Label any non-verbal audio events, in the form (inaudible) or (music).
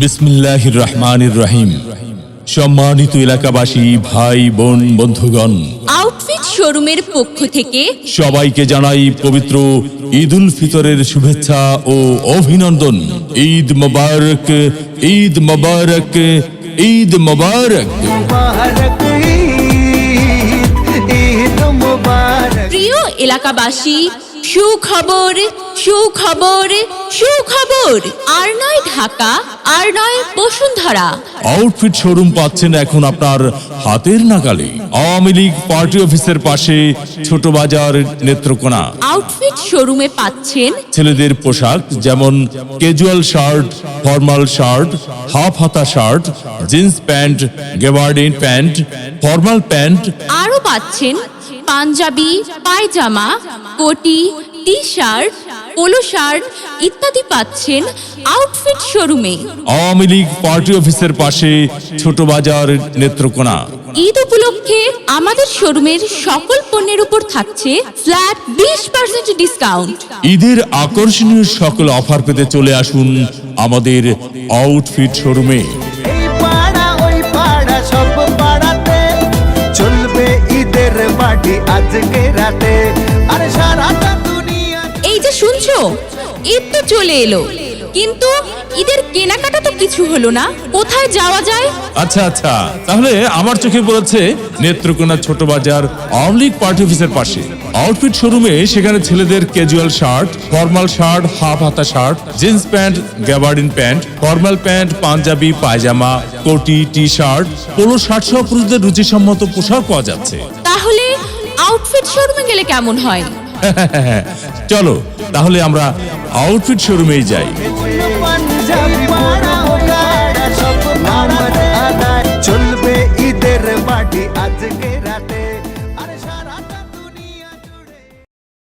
বিসমিল্লাহির রহমানির রহিম। সম্মানিত এলাকাবাসী ভাই বোন বন্ধুগণ। আউটফিট শোরুমের পক্ষ থেকে সবাইকে জানাই পবিত্র ঈদ উল ফিতরের শুভেচ্ছা ও অভিনন্দন। ঈদ মোবারক ঈদ মোবারক। ঈদ মুবারক। প্রিয় এলাকাবাসী সুখবর সুখবর সুখবর। আর নয় ঢাকা আর নয় বসুন্ধরা। আউটফিট শোরুম পাচ্ছেন এখন আপনার হাতের নাগালে। আওয়ামী লীগ পার্টি অফিসের পাশে ছোট বাজার নেত্রকোনা। আউটফিট শোরুমে পাচ্ছেন ছেলেদের পোশাক যেমন casual shirt formal shirt half হাতা shirt jeans pant gabardine pant formal pant আরও পাচ্ছেন পাঞ্জাবি পায়জামা কোটি টি শার্ট পোলো শার্ট ইত্যাদি পাচ্ছেন আউটফিট শোরুমে আওয়ামী লীগ পার্টি অফিসের পাশে ছোট বাজার নেত্রকোনা। ঈদ উপলক্ষে আমাদের শোরুমের সকল পণ্যের উপর থাকছে ফ্ল্যাট বিশ পার্সেন্ট ডিসকাউন্ট ঈদের আকর্ষণীয় সকল অফার পেতে চলে আসুন আমাদের আউটফিট শোরুমে আজকে রাতে আরে সারাটা দুনিয়া এই যে শুনছো ঈদ তো চলে এলো। কিন্তু ঈদের কেনাকাটা তো কিছু হলো না। কোথায় যাওয়া যায়? আচ্ছা আচ্ছা। তাহলে আমার চোখে পড়েছে নেত্রকোনা ছোট বাজার আওয়ামী লীগ পার্টি অফিসের পাশে। আউটফিট শোরুমে সেখানে ছেলেদের casual shirt formal shirt half হাতা shirt jeans pant gabardine pant formal pant panjabi pyjama কোটি টি শার্ট পোলো শার্ট সহ পুরুষদের রুচিসম্মত পোশাক পাওয়া যাচ্ছে। আউটফিট শোরুমে গেলে কেমন হয়? (laughs) চলো তাহলে আমরা আউটফিট শোরুমেই যাই। চলবে ঈদের আজকে রাতে।